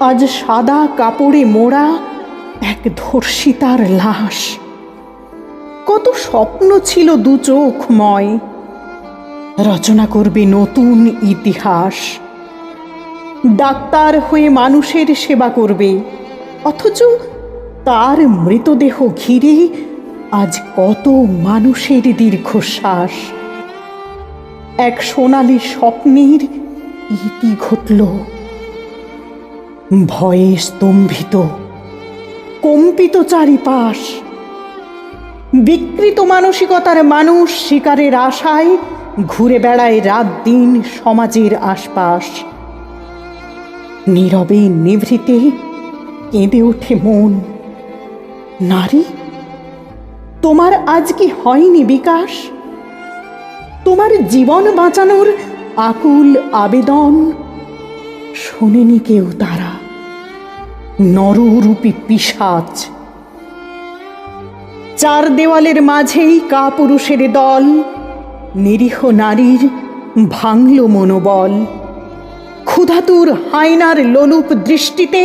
আজ সাদা কাপড়ে মোড়া এক ধর্ষিতার লাশ। কত স্বপ্ন ছিল দু চোখময় রচনা করবে নতুন ইতিহাস। ডাক্তার হয়ে মানুষের সেবা করবে, অথচ তার মৃতদেহ ঘিরে আজ কত মানুষের দীর্ঘশ্বাস। এক সোনালি স্বপ্নের ইতি ঘটল। ভয়ে স্তম্ভিত, কম্পিত চারিপাশ। বিকৃত মানসিকতার মানুষ শিকারের আশায় ঘুরে বেড়ায় রাত দিন সমাজের আশপাশ। নীরবে নিভৃতে কেঁদে ওঠে মন। নারী, তোমার আজ কি হয়নি বিকাশ? তোমার জীবন বাঁচানোর আকুল আবেদন শোনেনি কেউ তারা। নররূপী পিসাচ চার দেওয়ালের মাঝেই কাপুরুষের দল। নিরীহ নারীর ভাঙল মনোবল। ক্ষুধাতুর হায়নার লোলুপ দৃষ্টিতে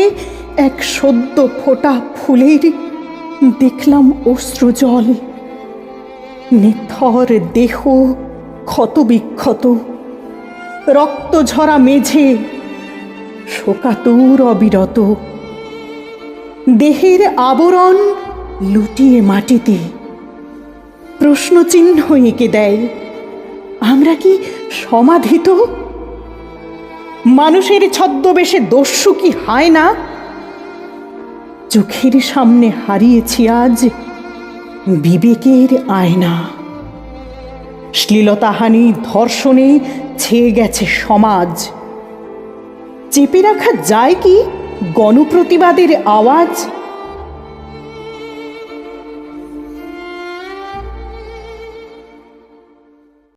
এক সদ্য ফোটা ফুলের দেখলাম অশ্রুজল নিথর দেহ ক্ষত বিক্ষত রক্ত ঝরা মেঝে শোকাতুর অবিরত। দেহের আবরণ লুটিয়ে মাটিতে। প্রশ্নচিহ্ন এঁকে দেয়, আমরা কি সমাধিত? মানুষের ছদ্মবেশে দস্যু কি হয় না? চোখের সামনে হারিয়েছি আজ বিবেকের আয়না। শ্লীলতাহানি ধর্ষণে ছেয়ে গেছে সমাজ। চেপে রাখা যায় কি? গণপ্রতিবাদের আওয়াজ